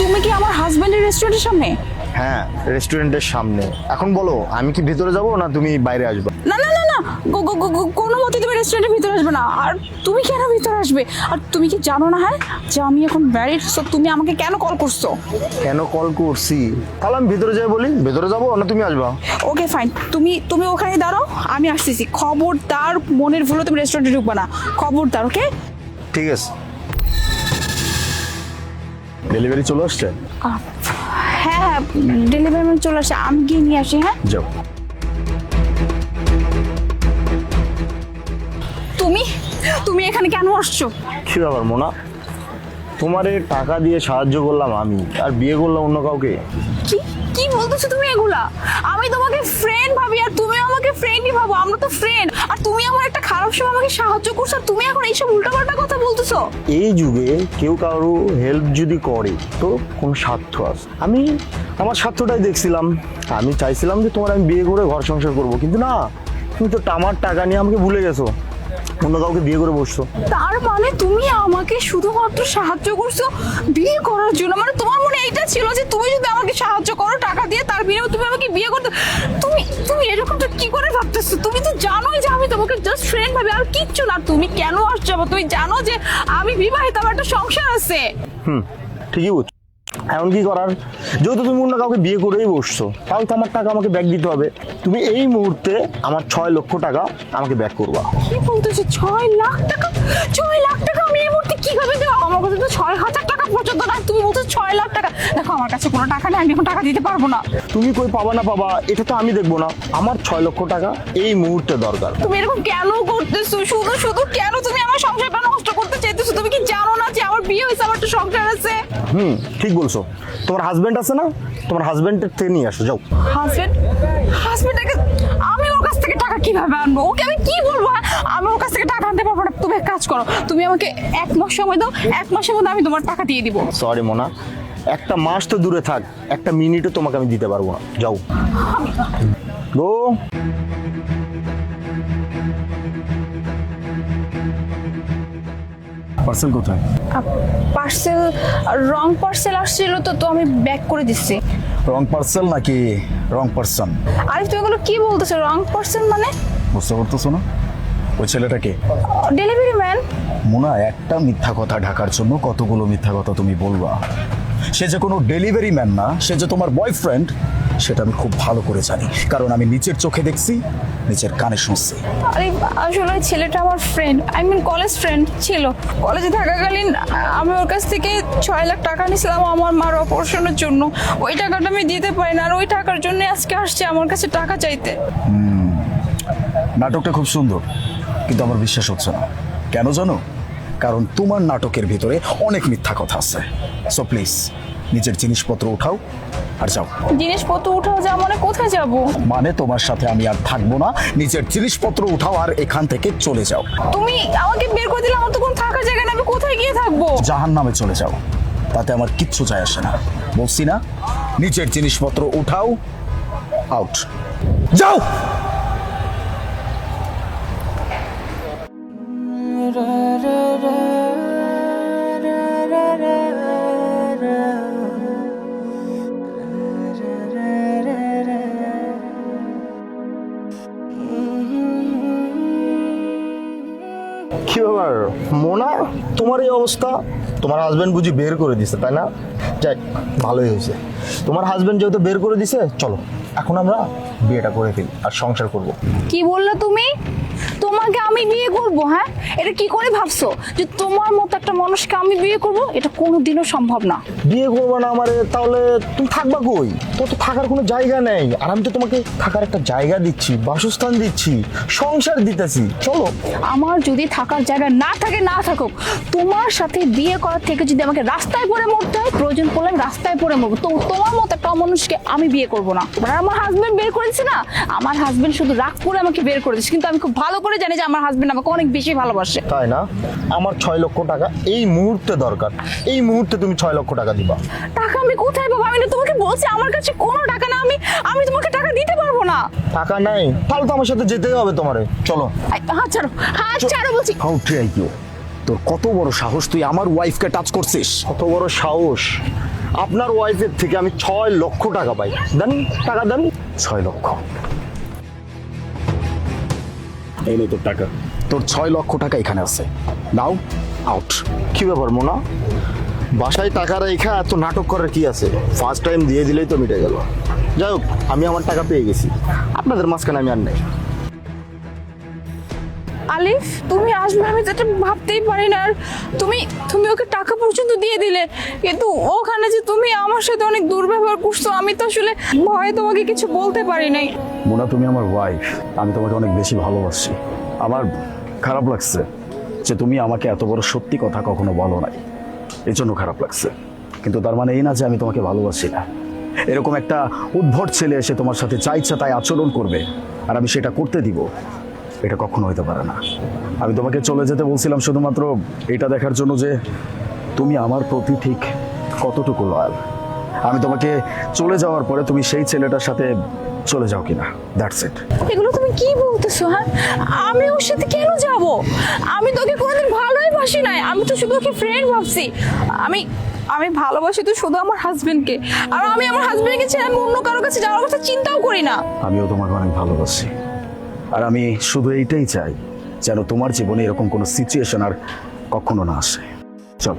তুমি কি আমার হাজবেন্ডের রেস্টুরেন্টের সামনে? হ্যাঁ রেস্টুরেন্টের সামনে। এখন বলো আমি কি ভিতরে যাব না তুমি বাইরে আসবে? না না না না কোনো মতে তুমি রেস্টুরেন্টের ভিতরে আসবে না। আর তুমি কেন ভিতরে আসবে? আর তুমি কি জানো না হ্যাঁ যে আমি এখন ম্যারিড সো তুমি আমাকে কেন কল করছ? কেন কল করছি? তাহলে আমি ভিতরে যাই বলি। ভিতরে যাব না তুমি আসবা? ওকে ফাইন তুমি তুমি ওখানে দাঁড়াও আমি আসতেছি। খবরদার মনের ভুলো তুমি রেস্টুরেন্টে ঢুকবে না। খবরদার ওকে ঠিক আছে। ডেলিভারি চলে আসছে? হ্যাঁ হ্যাঁ ডেলিভারি ম্যান চলে আসছে। আমি গিয়ে নিয়ে আসি হ্যাঁ? যাও। তুমি? তুমি এখানে কেন আসছো? কি ব্যাপার মোনা? তোমারে টাকা দিয়ে সাহায্য করলাম আমি আর বিয়ে করলাম অন্য কাউকে? কি কি? বলতেছো তুমি এগুলা? আমি তোমাকে ফ্রেন্ড ভাবি আর তুমি আমাকে ফ্রেন্ডই ভাবো, আমরা তো ফ্রেন্ড আর তুমি আমার একটা খারাপ সময় আমাকে সাহায্য করছ আর তুমি এখন এইসব উল্টাপাল্টা কথা বলতেছো? এই যুগে কেউ কারও হেল্প যদি করে, তো কোনো স্বার্থ আছে। আমি আমার স্বার্থটাই দেখছিলাম। আমি চাইছিলাম যে তোমার আমি বিয়ে করে ঘর সংসার করব, কিন্তু না, তুমি তো আমার টাকা নিয়ে আমাকে ভুলে গেছো। অন্য কাউকে বিয়ে করে বসছো। তার মানে তুমি আমাকে শুধুমাত্র সাহায্য করছ বিয়ে করার জন্য? মানে তোমার মনে এইটা ছিল যে তুমি যদি আমাকে সাহায্য করো টাকা দিয়ে তার বিনিময়ে তুমি আমাকে বিয়ে করতে তুমি তুমি এরকমটা কি করে ভাবতেছো? তুমি তো জানোই যে আমি তোমাকে জাস্ট ফ্রেন্ড ভাবে আর কিচ্ছু না। তুমি কেন আসছো? তুমি জানো যে আমি বিবাহিত আমার একটা সংসার আছে। হুম ঠিকই বলছো। এখন কি করার? যেহেতু তুমি অন্য কাউকে বিয়ে করেই বসছো তাহলে তো আমার টাকা আমাকে ব্যাক দিতে হবে। তুমি এই মুহূর্তে আমার ছয় লক্ষ টাকা আমাকে ব্যাক করবা। কি বলতেছো ছয় লাখ টাকা? ছয় লাখ টাকা আমি এই মুহূর্তে কীভাবে দেবো? আমার কাছে তো ছয় হাজার টাকা পর্যন্ত না তুমি বলছো ছয় লাখ টাকা। দেখো আমার কাছে কোনো টাকা নেই আমি এখন টাকা দিতে পারব না। তুমি কই পাবা না পাবা এটা তো আমি দেখব না। আমার ছয় লক্ষ টাকা এই মুহূর্তে দরকার। তুমি এরকম কেন করতেছো? শুধু শুধু কেন তুমি আমার সংসারটা নষ্ট করতে চাইতেছো তুমি কি জানো না যে আমার বিয়ে হয়েছে আমার তো সংসার আছে? হুম ঠিক বলছো। তোমার হাজবেন্ড আছে না? তোমার হাজবেন্ডের থেকে নিয়ে আসো যাও। হাজবেন্ড হাজবেন্ডকে আমি ওর কাছ থেকে টাকা কীভাবে আনব? ওকে আমি কি বলব হ্যাঁ? আমি ওর কাছ থেকে টাকা আনতে পারব না। তুমি এক কাজ করো তুমি আমাকে এক মাস সময় দাও এক মাসের মধ্যে আমি তোমার টাকা দিয়ে দিব। সরি মোনা। একটা মাস তো দূরে থাক একটা মিনিটও তোমাকে আমি দিতে পারব না। যাও। গো পার্সেল কোথায়? পার্সেল রং পার্সেল আসছিল তো তো আমি ব্যাক করে দিচ্ছি। রং পার্সেল নাকি রং পার্সন? আরে তুমি এগুলো কি বলতেছো? রং পার্সেল মানে? বুঝতে পারতেছো না? ওই ছেলেটাকে ডেলিভারি ম্যান মোনা একটা মিথ্যা কথা ঢাকার জন্য কতগুলো মিথ্যা কথা তুমি বলবা? সে যে কোনো ডেলিভারি ম্যান না সে যে তোমার বয়ফ্রেন্ড সেটা আমি খুব ভালো করে জানি। কারণ আমি নিচের চোখে দেখছি নিচের কানে শুনছি। আরে আসলে ওই ছেলেটা আমার friend I mean college friend ছিল। কলেজে থাকাকালীন আমি ওর কাছ থেকে ছয় লাখ টাকা নিয়েছিলাম আমার মার অপারেশনের জন্য। ওই টাকাটা আমি দিতে পারি না আর ওই টাকার জন্য আজকে আসছে আমার কাছে টাকা চাইতে। নাটকটা খুব সুন্দর কিন্তু আমার বিশ্বাস হচ্ছে না। কেন জানো? কারণ তোমার নাটকের ভিতরে অনেক মিথ্যা কথা আছে। সো প্লিজ নিজের জিনিসপত্র উঠাও আর যাও। জিনিসপত্র উঠাও যা মানে কোথায় যাব? মানে তোমার সাথে আমি আর থাকব না। নিজের জিনিসপত্র উঠাও আর এখান থেকে চলে যাও। তুমি আমাকে বের করে দিলে আমার তো কোনো থাকার জায়গা না আমি কোথায় গিয়ে থাকব? জাহান নামে চলে যাও। তাতে আমার কিচ্ছু যায় আসে না। বলছি না নিজের জিনিসপত্র উঠাও আউট যাও! কি ব্যাপার? মোনা, তোমার এই অবস্থা? তোমার হাজবেন্ড বুঝি বের করে দিছে, তাই না? যাই ভালোই হয়েছে। তোমার হাজব্যান্ড যেহেতু বের করে দিছে, চলো। এখন আমরা বিয়েটা করে ফেলি আর সংসার করব। কি বললে তুমি? তোমাকে আমি বিয়ে করব হ্যাঁ? এটা কি করে ভাবছ? যে তোমার মতো একটা মানুষকে আমি বিয়ে করব? এটা কোনোদিনও সম্ভব না। বিয়ে করব না আমারে তাহলে তুমি থাকবা কই? তো তো থাকার কোনো জায়গা নেই। আর আমি তো তোমাকে থাকার একটা জায়গা দিচ্ছি বাসস্থান দিচ্ছি সংসার দিতেছি। চলো। আমার যদি থাকার জায়গা না থাকে না থাকুক তোমার সাথে বিয়ে করার থেকে যদি আমাকে রাস্তায় পড়ে মরতে হয় প্রয়োজন পড়লে আমি রাস্তায় পড়ে মরবো। তো তোমার মতো একটা মানুষকে আমি বিয়ে করব না আমার হাজবেন্ড বের করেছে না? আমার হাজবেন্ড শুধু রাগ করে আমাকে বের করে দিচ্ছে কিন্তু আমি খুব ভালো করে জানি যে আমার হাজবেন্ড আমাকে অনেক বেশি ভালোবাসে। তাই না? আমার ছয় লক্ষ টাকা এই মুহূর্তে দরকার। এই মুহূর্তে তুমি ছয় লক্ষ টাকা দিবা। টাকা আমি কোথায় পাবো? আমি না তোমাকে বলছি আমার কাছে কোনো টাকা না। আমি আমি তোমাকে টাকা দিতে পারব না। টাকা নাই। তাহলে তো আমার সাথে যেতেই হবে তোমারে। চলো। হাত ছাড়ো হাত ছাড়ো বলছি। হাউ ট্রাই ইউ তোর কত বড় সাহস তুই আমার ওয়াইফকে টাচ করছিস? কত বড় সাহস? আপনার ওয়াইফের থেকে আমি ছয় লক্ষ টাকা পাই। দেন, টাকা দেন, ছয় লক্ষ। এই নে তোর টাকা। তোর ছয় লক্ষ টাকা এখানে আছে। নাও আউট কি ব্যাপার, মোনা? বাসায় টাকা রেখা, এত নাটক করার কি আছে? ফার্স্ট টাইম দিয়ে দিলেই তো মিটে গেল। যাই হোক, আমি আমার টাকা পেয়ে গেছি। আপনাদের মাঝখানে আমি আর নেই। আলিফ, তুমি আসবে, আমি তো ভাবতেই পারি না। আর তুমি তুমি ওকে টাকা পর্যন্ত দিয়ে দিলে। কিন্তু ওখানে যে তুমি আমার সাথে অনেক দুর্ব্যবহার করছ, আমি তো আসলে ভয়ে তোমাকে কিছু বলতে পারি নাই। মোনা, তুমি আমার ওয়াইফ আমি তোমাকে অনেক বেশি ভালোবাসি। আমার খারাপ লাগছে যে তুমি আমাকে এত বড় সত্যি কথা কখনো বলো নাই। এই জন্য খারাপ লাগছে। কিন্তু তার মানে এই না যে আমি তোমাকে ভালোবাসি না। এরকম একটা উদ্ভট ছেলে এসে তোমার সাথে যা ইচ্ছা তাই আচরণ করবে, আর আমি সেটা করতে দিব। এটা কখনো হইতে পারে না। আমি তোমাকে চলে যেতে বলছিলাম শুধুমাত্র এটা দেখার জন্য যে তুমি আমার প্রতি ঠিক কতটুকু লয়াল আমি তোমাকে চলে যাওয়ার পরে তুমি সেই ছেলেটার সাথে চলে যাও কিনা। দ্যাটস ইট এগুলো তুমি কি বলতেছো হ্যাঁ? আমি ওর সাথে কেন যাব? আমি তোকে কোনোদিন ভালোই বাসি নাই। আমি তো শুধু ওকে ফ্রেন্ড ভাবছি। আমি আমি ভালোবাসি তো শুধু আমার হাজবেন্ডকে আর আমি আমার হাজবেন্ডকে ছেড়ে আমি অন্য কারোর কাছে যাওয়ার কথা চিন্তাও করি না। আমিও তোমাকে অনেক ভালোবাসি। আর আমি শুধু এইটাই চাই যেন তোমার জীবনে এরকম কোনো সিচুয়েশন আর কখনো না আসে। চল।